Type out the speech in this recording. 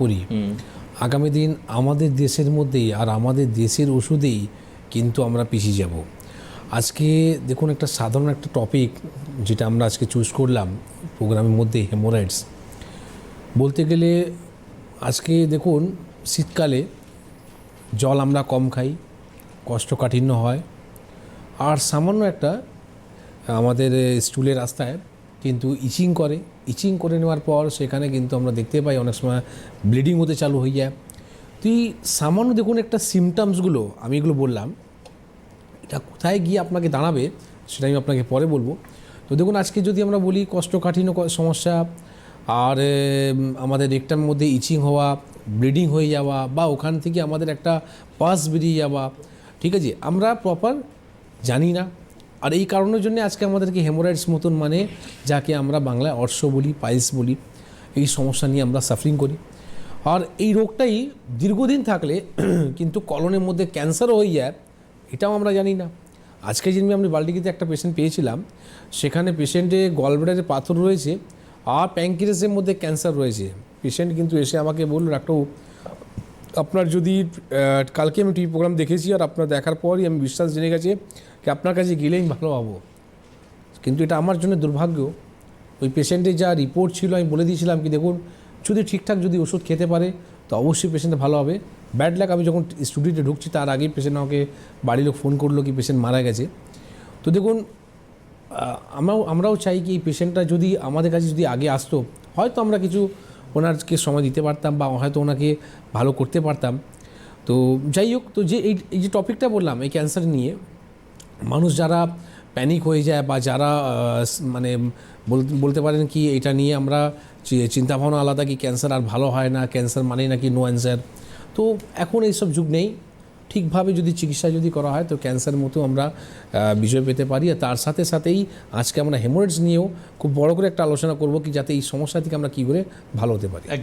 করি আগামী দিন আমাদের দেশের মধ্যেই আর আমাদের দেশের ওষুধেই কিন্তু আমরা পিছিয়ে যাব। আজকে দেখুন একটা সাধারণ একটা টপিক যেটা আমরা আজকে চুজ করলাম প্রোগ্রামের মধ্যে হেমোরাইডস বলতে গেলে আজকে দেখুন শীতকালে জল আমরা কম খাই কষ্টকাঠিন্য হয়। আর সামান্য একটা আমাদের স্টুলের রাস্তায় কিন্তু ইচিং করে। ইচিং করে নেওয়ার পর সেখানে কিন্তু আমরা দেখতে পাই অনেক সময় ব্লিডিং হতে চালু হয়ে যায়। তুই সামান্য দেখুন একটা সিমটমসগুলো আমি এগুলো বললাম, এটা কোথায় গিয়ে আপনাকে দাঁড়াবে সেটা আমি আপনাকে পরে বলব। তো দেখুন, আজকে যদি আমরা বলি কষ্টকাঠিন্য সমস্যা, আর আমাদের রেকটার মধ্যে ইচিং হওয়া ব্লিডিং হয়ে যাওয়া, বা ওখান থেকে আমাদের একটা পাস বেরিয়ে যাওয়া, ঠিক আছে? আমরা প্রপার জানি না। আর এই কারণের জন্য আজকে আমাদেরকে হেমোরাইডস মতন মানে যাকে আমরা বাংলায় অর্শ বলি, পাইলস বলি, এই সমস্যা নিয়ে আমরা সাফারিং করি। আর এই রোগটাই দীর্ঘদিন থাকলে কিন্তু কলনের মধ্যে ক্যান্সারও হয়ে যায়, এটাও আমরা জানি না। আজকে যেদিন আমি বাল্টিকিতে একটা পেশেন্ট পেয়েছিলাম, সেখানে পেশেন্টে গলব্লাডারে পাথর রয়েছে আর প্যাঙ্কিরাসের মধ্যে ক্যান্সার রয়েছে। পেশেন্ট কিন্তু এসে আমাকে বলল, ডাক্তারবাবু আপনার যদি কালকে আমি টিভি প্রোগ্রাম দেখেছি আর আপনার দেখার পরই আমি বিশ্বাস জেনে গেছে যে আপনার কাছে গেলেই ভালো হব কিন্তু এটা আমার জন্য দুর্ভাগ্য। ওই পেশেন্টের যা রিপোর্ট ছিল, আমি বলে দিয়েছিলাম কি দেখুন, যদি ঠিকঠাক যদি ওষুধ খেতে পারে, তো অবশ্যই পেশেন্ট ভালো হবে। ব্যাড লাক আমি যখন স্টুডিওতে ঢুকছি, তার আগেই পেশেন্ট আমাকে বাড়ির লোক ফোন করল কি পেশেন্ট মারা গেছে। তো দেখুন আমরাও আমরাও চাই কি এই পেশেন্টটা যদি আমাদের কাছে যদি আগে আসতো, হয়তো আমরা কিছু ওনারকে সময় দিতে পারতাম বা হয়তো ওনাকে ভালো করতে পারতাম। তো যাই হোক, তো যে এই যে টপিকটা বললাম, এই ক্যান্সার নিয়ে, মানুষ যারা প্যানিক হয়ে যায় বা যারা মানে বল- বলতে পারেন কি, এটা নিয়ে আমরা চিন্তাভাবনা আলাদা কি ক্যান্সার আর ভালো হয় না ক্যান্সার মানে নাকি নো অ্যান্সার তো এখন এইসব যুগ নেই। ঠিকভাবে যদি চিকিৎসা যদি করা হয়, তো ক্যান্সার মতো আমরা বিজয় পেতে পারি। আর তার সাথে সাথেই আজকে আমরা হেমোরেডস নিয়েও খুব বড় করে একটা আলোচনা করব কি যাতে এই সমস্যা থেকে আমরা কী করে ভালো হতে পারি।